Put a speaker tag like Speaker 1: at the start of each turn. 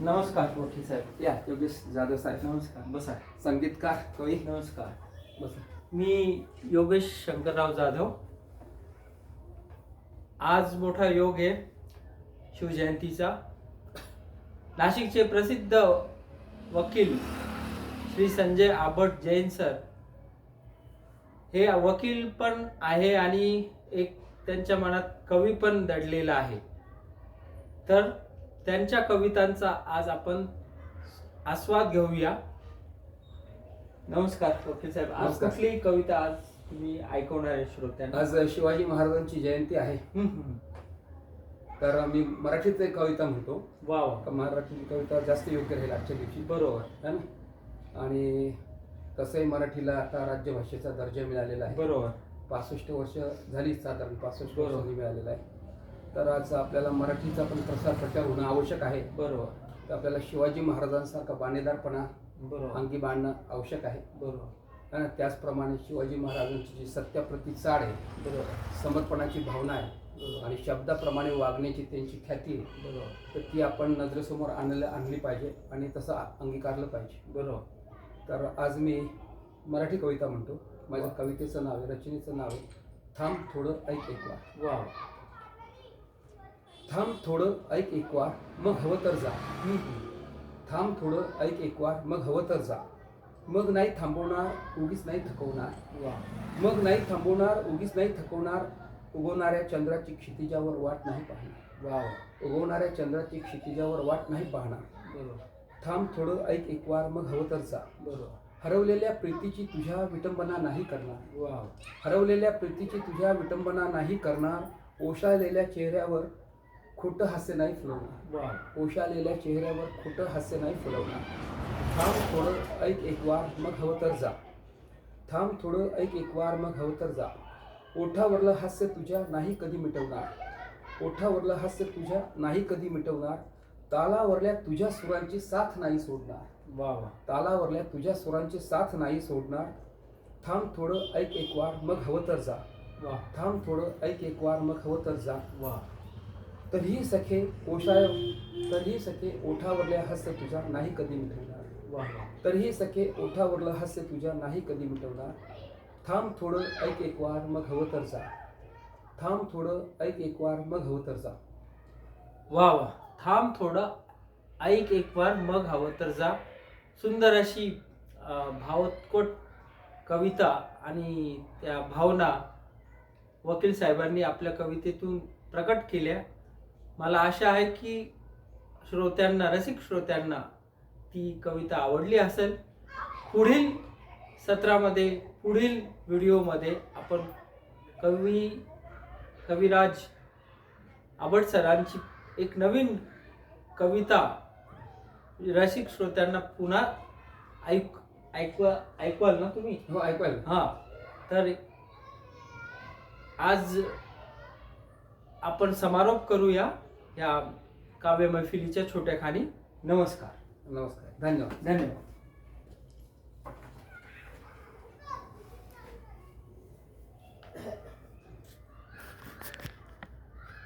Speaker 1: नमस्कार मोठी साहेब.
Speaker 2: या योगेश जाधव साहेब.
Speaker 1: नमस्कार. बसा.
Speaker 2: संगीतकार कवी
Speaker 1: नमस्कार.
Speaker 2: बसा.
Speaker 1: मी योगेश शंकरराव जाधव. आज मोठा योग आहे शिवजयंतीचा. नाशिकचे प्रसिद्ध वकील श्री संजय आबट जैन सर. हे वकील पण आहे आणि एक त्यांच्या मनात कवी पण दडलेला आहे. तर त्यांच्या कवितांचा आज आपण आस्वाद घेऊया. नमस्कार वकील साहेब. आज
Speaker 2: नमस्कार.
Speaker 1: कुठली कविता आज तुम्ही ऐकवणार आहे श्रोत्यांना?
Speaker 2: आज शिवाजी महाराजांची जयंती आहे.
Speaker 1: हम्म, हम्म.
Speaker 2: तर मी मराठीत एक कविता म्हणतो.
Speaker 1: वा वा.
Speaker 2: मराठी कविता जास्त योग्य राहील आजच्या दिवशी.
Speaker 1: बरोबर.
Speaker 2: है ना? आणि तसंही मराठीला आता राज्यभाषेचा दर्जा मिळालेला आहे.
Speaker 1: बरोबर.
Speaker 2: पासष्ट वर्ष झाली साधारण पासष्ट
Speaker 1: बरोबर.
Speaker 2: वर्षांनी मिळालेला आहे. तर आज आपल्याला मराठीचा पण प्रसार प्रचार होणं आवश्यक आहे.
Speaker 1: बरोबर.
Speaker 2: तर आपल्याला शिवाजी महाराजांसारखा बाणेदारपणा
Speaker 1: बरोबर.
Speaker 2: अंगी बाणणं आवश्यक आहे.
Speaker 1: बरोबर.
Speaker 2: आणि त्याचप्रमाणे शिवाजी महाराजांची जी सत्याप्रती चाड आहे
Speaker 1: बरोबर.
Speaker 2: समर्पणाची भावना आहे
Speaker 1: बरोबर.
Speaker 2: आणि शब्दाप्रमाणे वागण्याची त्यांची ख्याती आहे
Speaker 1: बरोबर.
Speaker 2: तर ती आपण नजरेसमोर आणल्या आणली पाहिजे आणि तसं अंगीकारलं पाहिजे.
Speaker 1: बरोबर.
Speaker 2: तर आज मी मराठी कविता म्हणतो. माझ्या कवितेचं नाव आहे रचनेचं नाव आहे थांब थोडं ऐक एक वार
Speaker 1: वा.
Speaker 2: थांब थोडं ऐक एक वार मग हवं तर जा. थांब थोडं ऐक एक वार मग हवं तर जा. मग नाही थांबवणार उगीच नाही थकवणार. मग नाही थांबवणार उगीच नाही थकवणार उगवणाऱ्या चंद्राची क्षितिजावर वाट नाही पाहणार.
Speaker 1: वा.
Speaker 2: उगवणाऱ्या चंद्राची क्षितिजावर वाट नाही पाहणार. थांब थोडं ऐक एक वार मग हवं तर जा. हरवलेल्या प्रीतीची तुझ्या विटंबना नाही करणार.
Speaker 1: वा.
Speaker 2: हरवलेल्या प्रीतीची तुझ्या विटंबना नाही करणार. ओशाळलेल्या चेहऱ्यावर खोटं हास्य नाही फुलवणार.
Speaker 1: वा
Speaker 2: ओशाळलेल्या चेहऱ्यावर खोटं हास्य नाही फुलवणार. थांब थोडं ऐक एक वार मग हवं तर जा. थांब थोडं ऐक एक वार मग हवं तर जा. ओठावरलं हास्य तुझ्या नाही कधी मिटवणार. ओठावरलं हास्य तुझ्या नाही कधी मिटवणार. तालावरल्या तुझ्या सुरांची साथ नाही सोडणार.
Speaker 1: वा वा.
Speaker 2: तालावरल्या तुझ्या सुरांची साथ नाही सोडणार. थांब थोडं ऐक एक वार मग हवं तर जा.
Speaker 1: वा.
Speaker 2: थांब थोडं ऐक एक वार मग हवं तर जा.
Speaker 1: वा.
Speaker 2: तरीही सखे ओशाय तरीही सखे ओठावरल्या हास्य तुझा नाही कधी मिटवणार.
Speaker 1: वा
Speaker 2: तरीही सखे ओठावरलं हास्य तुझ्या नाही कधी मिटवणार. थांब थोडं ऐक एक वार मग हवं तर जा. थांब थोडं ऐक एक वार मग हवं तर जा.
Speaker 1: वा वा थांब थोडं ऐक एक वार मग हवं तर जा. सुंदर अशी भावोत्कोट कविता आणि त्या भावना वकील साहेबांनी आपल्या कवितेतून प्रकट केल्या. मला आशा आहे की श्रोत्यांना रसिक श्रोत्यांना ती कविता आवडली असेल. पुढील सत्रामध्ये पुढील व्हिडिओमध्ये आपण कवी कविराज आबट सरांची एक नवीन कविता रसिक श्रोत्यांना पुन्हा ऐक ऐकवा ऐकवाल ना तुम्ही?
Speaker 2: हो ऐकवायला
Speaker 1: हां. तर आज आपण समारोप करूया. या काव्य मैफिलीच्या छोट्या खाणी. नमस्कार.
Speaker 2: नमस्कार. धन्यवाद.
Speaker 1: धन्यवाद.